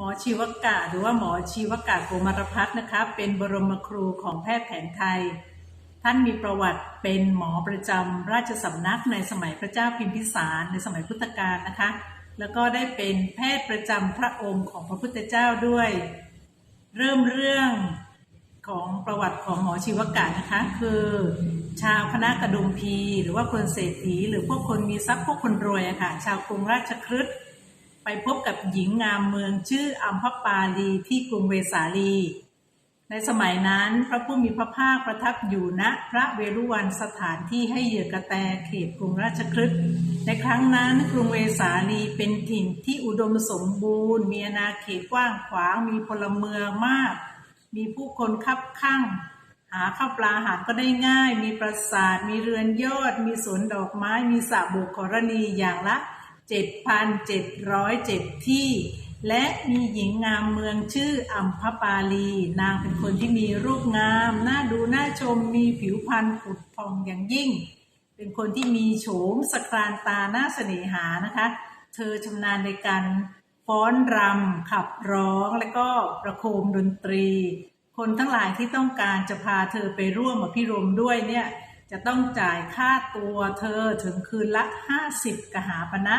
หมอชีวกะหรือว่าหมอชีวกะโกมารพัฒน์นะคะ เป็นบรมครูของแพทย์แผนไทย ท่านมีประวัติเป็นหมอประจำราชสำนักในสมัยพระเจ้าพิมพิสารในสมัยพุทธกาลนะคะ แล้วก็ได้เป็นแพทย์ประจำพระองค์ของพระพุทธเจ้าด้วย เริ่มเรื่องของประวัติของหมอชีวกะนะคะ คือ ชาวคณะกระดุมพี หรือว่าคนเศรษฐี หรือพวกคนมีทรัพย์พวกคนรวยอะค่ะชาวกรุงราชคฤห์ ไปพบกับหญิงงามเมืองชื่ออัมพปาลีที่กรุงเวสาลี ในสมัยนั้นพระผู้มีพระภาคประทับอยู่ณพระเวรุวันสถานที่ให้เหยื่อกระแตเขตกรุงราชคฤห์ในครั้งนั้นกรุงเวสาลีเป็นถิ่นที่อุดมสมบูรณ์ มีอาณาเขตกว้างขวางมีพลเมืองมาก มีผู้คนคับข้างหาข้าวปลาอาหารก็ได้ง่าย มีปราสาท มีเรือนยอด มีสวนดอกไม้ มีสระบุกรณีอย่างละ 7,707 ที่ และมีหญิงงามเมืองชื่ออัมพปาลี นางเป็นคนที่มีรูปงามน่าดูน่าชมมีผิวพรรณผุดผ่องอย่างยิ่ง เป็นคนที่มีโฉมสกรานตาน่าเสน่หานะคะ เธอชำนาญในการฟ้อนรำขับร้องและก็ประโคมดนตรี คนทั้งหลายที่ต้องการจะพาเธอไปร่วมอภิรมด้วยเนี่ย จะต้องจ่ายค่าตัวเธอถึงคืนละ 50 กหาปณะนะ